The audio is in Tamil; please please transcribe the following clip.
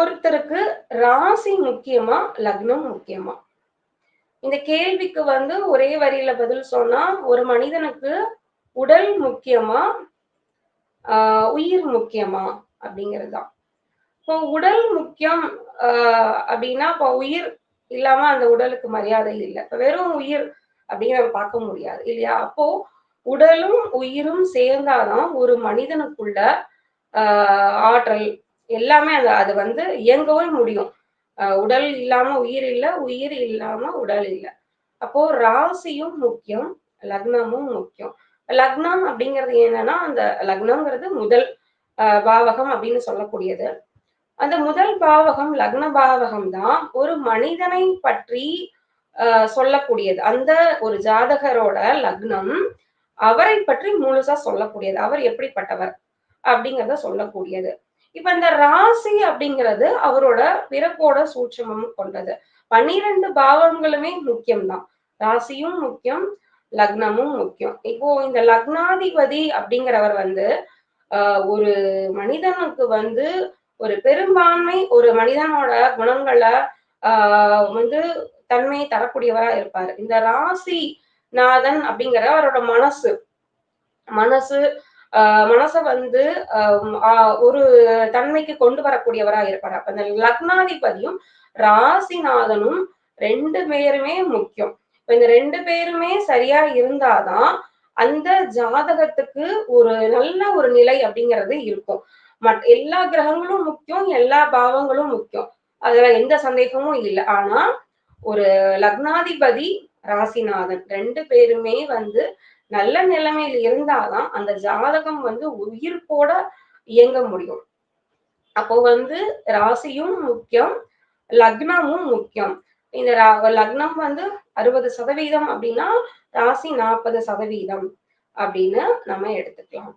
ஒருத்தருக்கு ராசி முக்கியமா லக்னம் முக்கியமா? இந்த கேள்விக்கு வந்து ஒரே வரியில பதில் சொன்னா ஒரு மனிதனுக்கு உடல் முக்கியமா ஆஹ் உயிர் முக்கியமா அப்படிங்கிறது தான் இப்போ உடல் முக்கியம் ஆஹ் அப்படின்னா இப்போ உயிர் இல்லாம அந்த உடலுக்கு மரியாதை இல்லை. இப்போ வெறும் உயிர் அப்படின்னு நம்ம பார்க்க முடியாது இல்லையா? அப்போ உடலும் உயிரும் சேர்ந்தாதான் ஒரு மனிதனுக்குள்ள ஆஹ் ஆற்றல் எல்லாமே அது அது வந்து இயங்கவே முடியும். உடல் இல்லாம உயிர் இல்லை உயிர் இல்லாம உடல் இல்லை. அப்போ ராசியும் முக்கியம் லக்னமும் முக்கியம். லக்னம் அப்படிங்கிறது என்னன்னா அந்த லக்னங்கிறது முதல் பாவகம் அப்படின்னு சொல்லக்கூடியது. அந்த முதல் பாவகம் லக்ன பாவகம் தான் ஒரு மனிதனை பற்றி ஆஹ் சொல்லக்கூடியது. அந்த ஒரு ஜாதகரோட லக்னம் அவரை பற்றி முழுசா சொல்லக்கூடியது. அவர் எப்படிப்பட்டவர் அப்படிங்கிறத சொல்லக்கூடியது. இப்ப இந்த ராசி அப்படிங்கிறது அவரோட பிறப்போட சூட்சமம் கொண்டது. பன்னிரண்டு பாவங்களுமே முக்கியம்தான். ராசியும் முக்கியம் லக்னமும் முக்கியம். இப்போ இந்த லக்னாதிபதி அப்படிங்கிறவர் வந்து ஆஹ் ஒரு மனிதனுக்கு வந்து ஒரு பெரும்பான்மை ஒரு மனிதனோட குணங்களை ஆஹ் வந்து தன்மையை தரக்கூடியவரா இருப்பாரு. இந்த ராசி நாதன் அப்படிங்கிற அவரோட மனசு மனசு மனசை வந்து ஆஹ் ஒரு தன்மைக்கு கொண்டு வரக்கூடியவரா இருப்பாரு. அப்ப இந்த லக்னாதிபதியும் ராசிநாதனும் ரெண்டு பேருமே முக்கியம். இப்ப இந்த ரெண்டு பேருமே சரியா இருந்தாதான் அந்த ஜாதகத்துக்கு ஒரு நல்ல ஒரு நிலை அப்படிங்கிறது இருக்கும். மட் எல்லா கிரகங்களும் முக்கியம் எல்லா பாவங்களும் முக்கியம். அதுல எந்த சந்தேகமும் இல்லை. ஆனா ஒரு லக்னாதிபதி ராசிநாதன் ரெண்டு பேருமே வந்து நல்ல நிலைமையில் இருந்தாதான் அந்த ஜாதகம் வந்து உயிர்ப்போட இயங்க முடியும். அப்போ வந்து ராசியும் முக்கியம் லக்னமும் முக்கியம். இந்த ரா- லக்னம் வந்து அறுபது சதவீதம் அப்படின்னா ராசி நாற்பது சதவீதம் அப்படின்னு நம்ம எடுத்துக்கலாம்.